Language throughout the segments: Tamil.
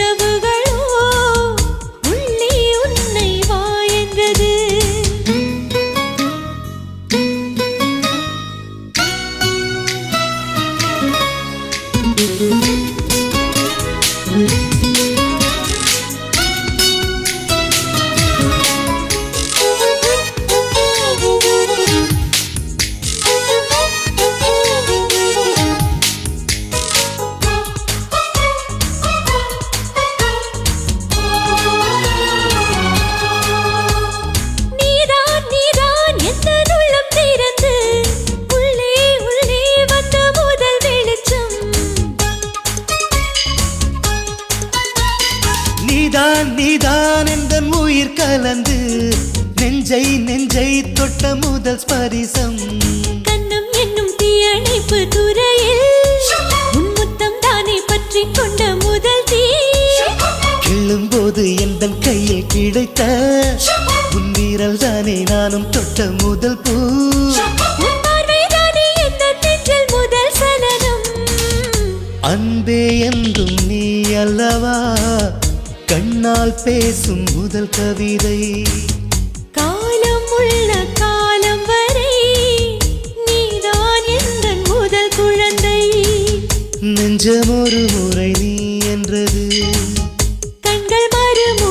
கதவுகளோ உயிர் கலந்து நெஞ்சை நெஞ்சை தொட்ட முதல் ஸ்பரிசம். கண்ணம் என்னும் தீயணைப்பு துறையில் முத்தம் தானே பற்றி கொண்ட முதல் தீ. கிள்ளும்போது எந்த கையில் கிடைத்த உன் வீரல் தானே நானும் தொட்ட முதல் பூ. அன்பே என்றும் நீ அல்லவா? கண்ணால் பேசும் முதல் கவிதை. காலம் உள்ள காலம் வரை நீதான் எந்த முதல் குழந்தை. நெஞ்சம் ஒரு முறை நீ என்றது. கண்கள் மறுமுறை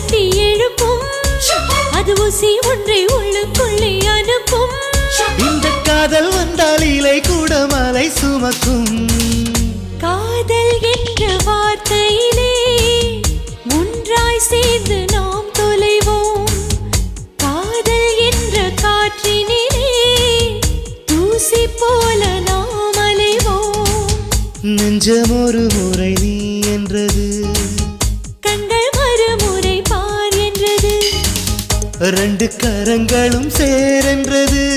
சுமக்கும். காதல் என்ற வார்த்தையிலே ஒன்றாய் சேர்ந்து நாம் தொலைவோம். காதல் என்ற காற்றினிலே தூசி போல நாம் அலைவோம். நெஞ்சம் ஒரு முறை நீ என்றது. கண்கள் மறுமுறை பார் என்றது. ரெண்டு கரங்களும் சேரென்றது